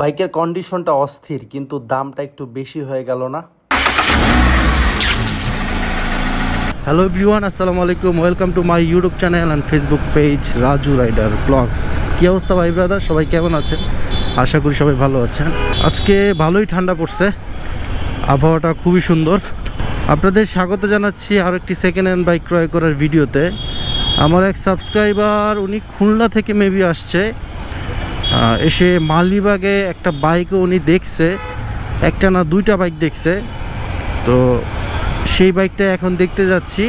বাইকের কন্ডিশনটা অস্থির, কিন্তু দামটা একটু বেশি হয়ে গেল না। হ্যালো এভরিওয়ান আসসালামু আলাইকুম। Welcome to my YouTube channel and Facebook page Raju rider vlogs কী অবস্থা ভাই ব্রাদার সবাই কেমন আছেন? আশা করি সবাই ভালো আছেন। আজকে ভালোই ঠান্ডা পড়ছে। আবহাওয়াটা খুবই সুন্দর। আপনাদের স্বাগত জানাচ্ছি আর একটি সেকেন্ড হ্যান্ড বাইক ক্রয় করার ভিডিওতে। আমার এক সাবস্ক্রাইবার উনি খুলনা থেকে মেবি আসছে। এসে মালিবাগে একটা বাইকও উনি দেখছে, একটা না দুইটা বাইক দেখছে। তো সেই বাইকটা এখন দেখতে যাচ্ছি।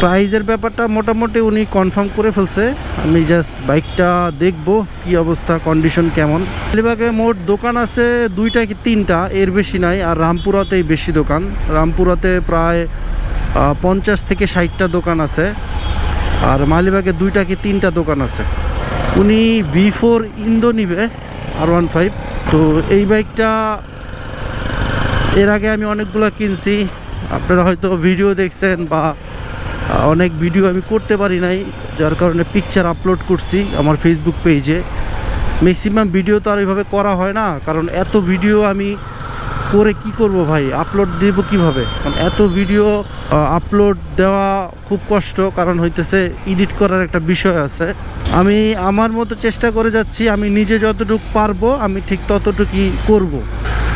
প্রাইজের ব্যাপারটা মোটামুটি উনি কনফার্ম করে ফেলছে। আমি জাস্ট বাইকটা দেখব, কি অবস্থা কন্ডিশন কেমন। আলিবাগে মোট দোকান আছে দুইটা কি তিনটা, এর বেশি নাই। আর রামপুরাতেই বেশি দোকান। রামপুরাতে প্রায় পঞ্চাশ থেকে ষাটটা দোকান আছে। আর মালিবাগে দুইটা কি তিনটা দোকান আছে। উনি বি ফোর ইন্দো নিবে আর ওয়ান ফাইভ। তো এই বাইকটা এর আগে আমি অনেকগুলো কিনছি। আপনারা হয়তো ভিডিও দেখছেন বা অনেক ভিডিও আমি করতে পারি নাই, যার কারণে পিকচার আপলোড করছি আমার ফেসবুক পেজে ম্যাক্সিমাম ভিডিও তো আর এইভাবে করা হয় না, কারণ এত ভিডিও আমি করে কি করব ভাই? আপলোড দেব কীভাবে? কারণ এত ভিডিও আপলোড দেওয়া খুব কষ্ট, কারণ হইতেছে এডিট করার একটা বিষয় আছে। আমি আমার মতো চেষ্টা করে যাচ্ছি, আমি নিজে যতটুকু পারব, আমি ঠিক ততটুকুই করব।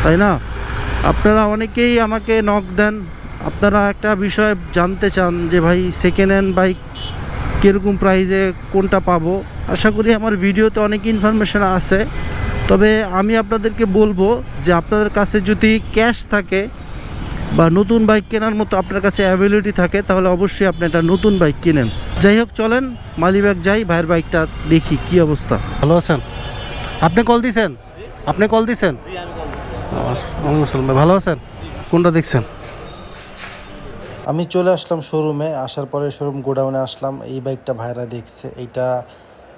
তাই না? আপনারা অনেকেই আমাকে নক দেন। আপনারা একটা বিষয় জানতে চান যে, ভাই সেকেন্ড হ্যান্ড বাইক কীরকম প্রাইজে কোনটা পাবো? আশা করি আমার ভিডিওতে অনেক ইনফরমেশন আছে। তবে আমি আপনাদেরকে বলব যে আপনাদের কাছে যদি ক্যাশ থাকে বা নতুন বাইক কেনার মতো আপনার কাছে অ্যাভেলিটি থাকে তাহলে অবশ্যই আপনি একটা নতুন বাইক কিনেন। যাই হোক চলেন মালিবাগ যাই ভাইয়ের বাইকটা দেখি কি অবস্থা। ভালো আছেন? আপনি কল দিছেন? আপনি কল দিছেন? ভালো আছেন? কোনটা দেখছেন? আমি চলে আসলাম শোরুমে আসার পরে শোরুম গোডাউনে আসলাম। এই বাইকটা ভাইরা দেখছে। এইটা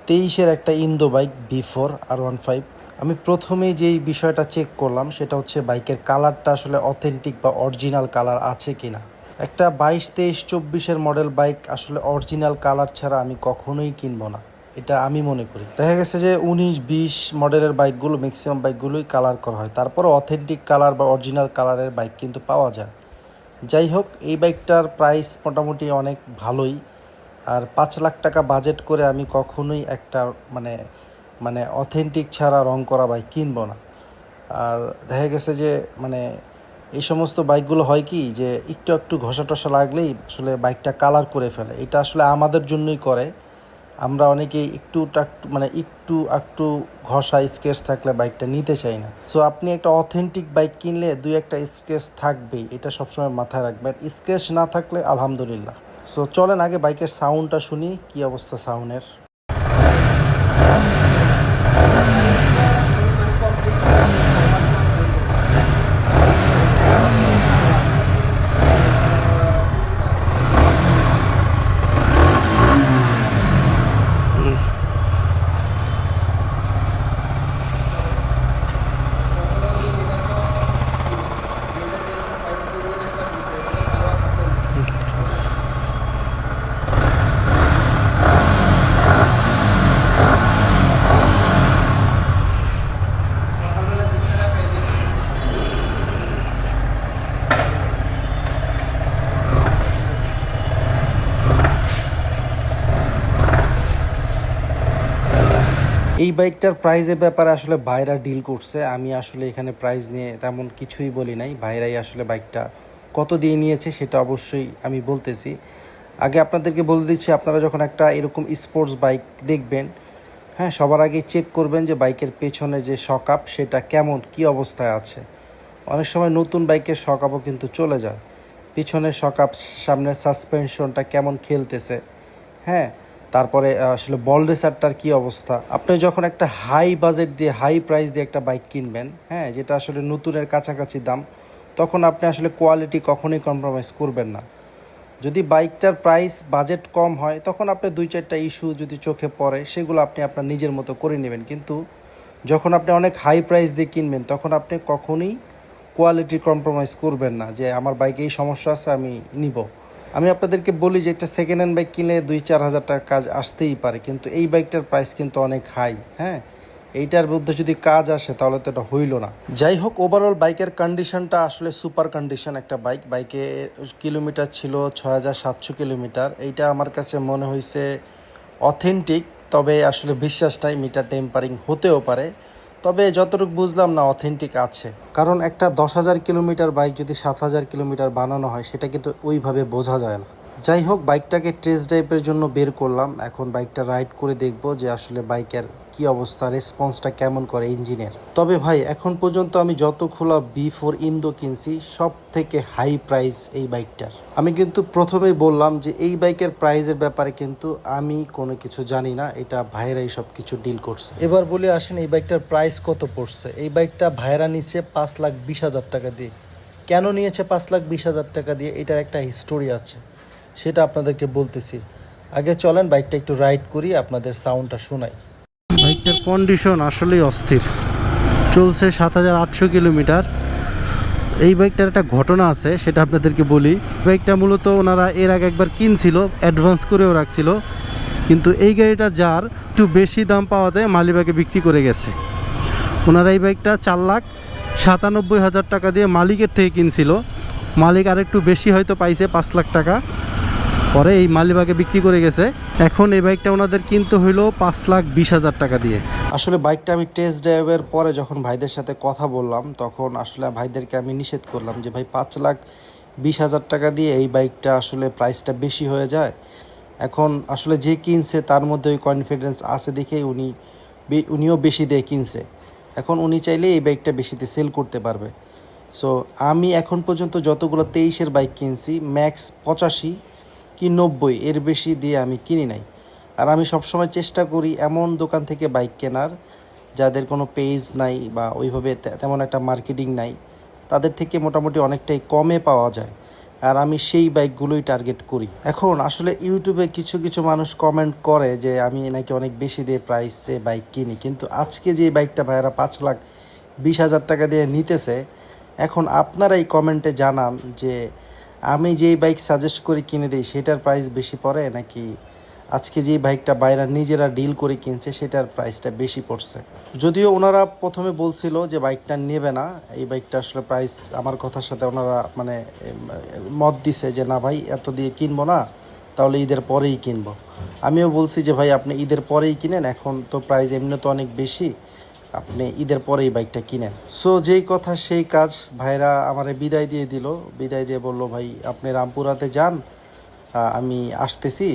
তেইশের একটা Indo bike V four R one five. আমি প্রথমেই যেই বিষয়টা চেক করলাম, সেটা হচ্ছে বাইকের কালারটা আসলে অথেন্টিক বা অরিজিনাল কালার আছে কি না একটা বাইশ তেইশ চব্বিশের মডেল বাইক আসলে অরিজিনাল কালার ছাড়া আমি কখনোই কিনবো না। এটা আমি মনে করি। দেখা গেছে যে উনিশ, বিশ মডেলের বাইকগুলো ম্যাক্সিমাম বাইকগুলোই কালার করা হয়। তারপরে অথেন্টিক কালার বা অরিজিনাল কালারের বাইক কিন্তু পাওয়া যায়। যাই হোক, এই বাইকটার প্রাইস মোটামুটি অনেক ভালোই। আর পাঁচ লাখ টাকা বাজেট করে আমি কখনোই একটা মানে মানে অথেন্টিক ছাড়া রং করা বাইক কিনবো না। আর দেখা গেছে যে মানে এই সমস্ত বাইকগুলো হয় কি যে, একটু একটু ঘষা টসা লাগলেই আসলে বাইকটা কালার করে ফেলে। এটা আসলে আমাদের জন্যই করে। আমরা অনেকেই একটু টাকটু মানে একটু একটু ঘষা স্কেচ থাকলে বাইকটা নিতে চাই না। সো আপনি একটা অথেন্টিক বাইক কিনলে দুই একটা স্কেচ থাকবেই। এটা সবসময় মাথায় রাখবেন। স্কেচ না থাকলে আলহামদুলিল্লাহ। সো চলেন আগে বাইকের সাউন্ডটা শুনি। কি অবস্থা সাউন্ডের এই বাইকটার প্রাইজের ব্যাপারে আসলে ভাইরা ডিল করছে। আমি আসলে এখানে প্রাইজ নিয়ে তেমন কিছুই বলি নাই। ভাইরাই আসলে বাইকটা কত দিয়ে নিয়েছে সেটা অবশ্যই আমি বলতেছি। আগে আপনাদেরকে বলে দিচ্ছি, আপনারা যখন একটা এরকম স্পোর্টস বাইক দেখবেন হ্যাঁ সবার আগে চেক করবেন যে বাইকের পেছনে যে শকআপ সেটা কেমন, কি অবস্থায় আছে। অনেক সময় নতুন বাইকের শকআপও কিন্তু চলে যায়। পিছনের শকআপ সামনের সাসপেনশনটা কেমন খেলতেছে হ্যাঁ তারপরে আসলে বল রেসারটার কি অবস্থা? আপনি যখন একটা হাই বাজেট দিয়ে হাই প্রাইস দিয়ে একটা বাইক কিনবেন হ্যাঁ যেটা আসলে নতুনের কাছাকাছি দাম, তখন আপনি আসলে কোয়ালিটি কখনোই কম্প্রোমাইজ করবেন না। যদি বাইকটার প্রাইস বাজেট কম হয়, তখন আপনি দুই চারটা ইস্যু যদি চোখে পড়ে, সেগুলো আপনি আপনার নিজের মতো করে নেবেন। কিন্তু যখন আপনি অনেক হাই প্রাইস দিয়ে কিনবেন, তখন আপনি কখনোই কোয়ালিটি কম্প্রোমাইজ করবেন না যে, আমার বাইকে এই সমস্যা আছে, আমি নিব। আমি আপনাদেরকে বলি যে একটা সেকেন্ড হ্যান্ড বাইক কিনলে দুই, চার হাজার টাকার কাজ আসতেই পারে, কিন্তু এই বাইকটার প্রাইস কিন্তু অনেক হাই হ্যাঁ? এইটার মধ্যে যদি কাজ আসে তাহলে তো এটা হইল না। যাই হোক ওভারঅল বাইকের কন্ডিশনটা আসলে সুপার কন্ডিশন একটা বাইক বাইকে কিলোমিটার ছিল ছয় হাজার সাতশো কিলোমিটার এইটা আমার কাছে মনে হয়েছে অথেন্টিক তবে আসলে বিশ্বাসটাই মিটার টেম্পারিং হতেও পারে। তবে যতটুকু বুঝলাম না অথেন্টিক আছে। কারণ একটা দশ হাজার কিলোমিটার বাইক যদি সাত হাজার কিলোমিটার বানানো হয়, সেটা কিন্তু ওইভাবে বোঝা যায় না। যাই হোক বাইকটাকে টেস্ট ড্রাইভের জন্য বের করলাম। এখন বাইকটা রাইড করে দেখব যে আসলে বাইকের কি অবস্থা রেসপন্সটা কেমন করে ইঞ্জিনের। তবে ভাই, এখন পর্যন্ত আমি যত খোলা বি ফোর ইন্দো কিনছি সব থেকে হাই প্রাইস এই বাইকটার। আমি কিন্তু প্রথমেই বললাম যে এই বাইকের প্রাইজের ব্যাপারে কিন্তু আমি কোনো কিছু জানি না, এটা ভাইরাই সব কিছু ডিল করছে। এবার বলে আসেন এই বাইকটার প্রাইস কত পড়ছে? এই বাইকটা ভাইরা নিচ্ছে পাঁচ লাখ বিশ হাজার টাকা দিয়ে। কেন নিয়েছে পাঁচ লাখ বিশ হাজার টাকা দিয়ে? এটার একটা হিস্টোরি আছে। সেটা আপনাদেরকে বলতেছি। আগে চলেন, বাইকটা একটু রাইড করি, আপনাদের সাউন্ডটা শোনাই। বাইকটার কন্ডিশন আসলেই অস্থির। চলছে সাত হাজার আটশো কিলোমিটার। এই বাইকটার একটা ঘটনা আছে, সেটা আপনাদেরকে বলি। বাইকটা মূলত ওনারা এর আগে একবার কিনছিল অ্যাডভান্স করেও রাখছিল। কিন্তু এই গাড়িটা যার একটু বেশি দাম পাওয়াতে মালিবাগে বিক্রি করে গেছে। ওনারা এই বাইকটা চার লাখ সাতানব্বই হাজার টাকা দিয়ে মালিকের থেকে কিনছিল। মালিক আর একটু বেশি হয়তো পাইছে পাঁচ লাখ টাকা। পরে এই মালিবাগে বিক্রি করে গেছে। এখন এই বাইকটা ওনাদের কিনতে হইল পাঁচ লাখ বিশ হাজার টাকা দিয়ে। আসলে বাইকটা আমি টেস্ট ড্রাইভের পরে যখন ভাইদের সাথে কথা বললাম, তখন আসলে ভাইদেরকে আমি নিষেধ করলাম যে, ভাই, পাঁচ লাখ বিশ হাজার টাকা দিয়ে এই বাইকটা আসলে প্রাইসটা বেশি হয়ে যায়। এখন আসলে যে কিনছে তার মধ্যে ওই কনফিডেন্স আছে দেখেই উনি উনিও বেশি দিয়ে কিনছে। এখন উনি চাইলে এই বাইকটা বেশিতে সেল করতে পারবে। সো আমি এখন পর্যন্ত যতগুলো তেইশের বাইক কিনছি ম্যাক্স পঁচাশি কি নব্বই? এর বেশি দিয়ে আমি কিনি নাই। আর আমি সবসময় চেষ্টা করি এমন দোকান থেকে বাইক কেনার, যাদের কোনো পেজ নাই বা ওইভাবে তেমন একটা মার্কেটিং নাই, তাদের থেকে মোটামুটি অনেকটাই কমে পাওয়া যায়। আর আমি সেই বাইকগুলোই টার্গেট করি। এখন আসলে ইউটিউবে কিছু কিছু মানুষ কমেন্ট করে যে, আমি নাকি অনেক বেশি দিয়ে প্রাইসে বাইক কিনি। কিন্তু আজকে যে বাইকটা ভাইয়ারা পাঁচ লাখ বিশ হাজার টাকা দিয়ে নিতেছে, এখন আপনারা এই কমেন্টে জানান যে আমি যেই বাইক সাজেস্ট করে কিনে দিই, সেটার প্রাইস বেশি পড়ে নাকি আজকে যে বাইকটা বাইরা নিজেরা ডিল করে কিনছে, সেটার প্রাইসটা বেশি পড়ছে? যদিও ওনারা প্রথমে বলছিল যে বাইকটা নেবে না, এই বাইকটা আসলে প্রাইস আমার কথার সাথে ওনারা মানে মত দিছে যে না ভাই, এত দিয়ে কিনবো না, তাহলে ঈদের পরেই কিনবো। আমিও বলছি যে ভাই, আপনি ঈদের পরেই কিনেন, এখন তো প্রাইস এমনি তো অনেক বেশি। আপনি ঈদের পরেই বাইকটা কিনেন। সো যেই কথা সেই কাজ ভাইরা আমারে বিদায় দিয়ে দিল। বিদায় দিয়ে বলল, ভাই, আপনি রামপুরাতে যান আমি আসতেছি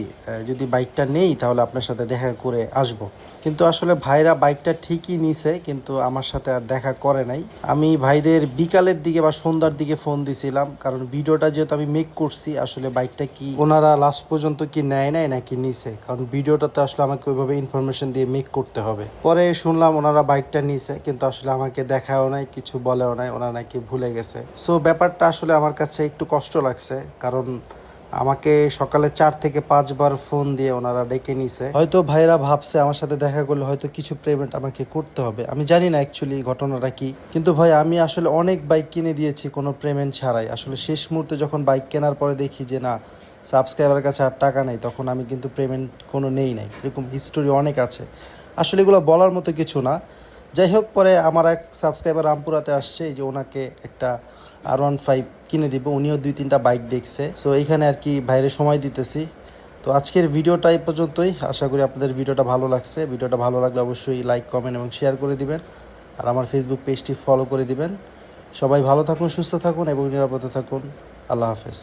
যদি বাইকটা নেই তাহলে আপনার সাথে দেখা করে আসব। কিন্তু আসলে ভাইরা বাইকটা ঠিকই নিছে, কিন্তু আমার সাথে আর দেখা করে নাই। আমি ভাইদের বিকালের দিকে বা সন্ধ্যার দিকে ফোন দিছিলাম, কারণ ভিডিওটা যেহেতু আমি মেক করছি, আসলে বাইকটা কি ওনারা লাস্ট পর্যন্ত কি নেয় নাই নাকি নিছে? কারণ ভিডিওটা তো আসলে আমাকে ওইভাবে ইনফরমেশন দিয়ে মেক করতে হবে। পরে শুনলাম ওনারা বাইকটা নিছে, কিন্তু আসলে আমাকে দেখাও নাই, কিছু বলেও নাই, ওনারা নাকি ভুলে গেছে। সো ব্যাপারটা আসলে আমার কাছে একটু কষ্ট লাগছে, কারণ আমাকে সকালে চার থেকে পাঁচবার ফোন দিয়ে ওনারা ডেকে নিছে। হয়তো ভাইরা ভাবছে আমার সাথে দেখা করলে হয়তো কিছু পেমেন্ট আমাকে করতে হবে। আমি জানি না অ্যাকচুয়ালি ঘটনাটা কি। কিন্তু ভাই, আমি আসলে অনেক বাইক কিনে দিয়েছি, কোনো পেমেন্ট ছাড়াই। আসলে শেষ মুহূর্তে যখন বাইক কেনার পরে দেখি যে না সাবস্ক্রাইবার কাছে আর টাকা নেই, তখন আমি কিন্তু পেমেন্ট কোনো নেই নাই। এরকম হিস্টোরি অনেক আছে। আসলে এগুলো বলার মতো কিছু না। যাই হোক, পরে আমার এক সাবস্ক্রাইবার রামপুরাতে আসছে যে ওনাকে একটা আর ওয়ান ফাইভ কিনে দিব, উনিও দুই তিনটা বাইক দেখছে। সো এইখানে আর কি বাইরে সময় দিতেছি। তো আজকের ভিডিওটা এই পর্যন্তই। আশা করি আপনাদের ভিডিওটা ভালো লাগছে। ভিডিওটা ভালো লাগলে অবশ্যই লাইক কমেন্ট এবং শেয়ার করে দিবেন। আর আমার ফেসবুক পেজটি ফলো করে দিবেন। সবাই ভালো থাকুন, সুস্থ থাকুন এবং নিরাপদে থাকুন। আল্লাহ হাফেজ।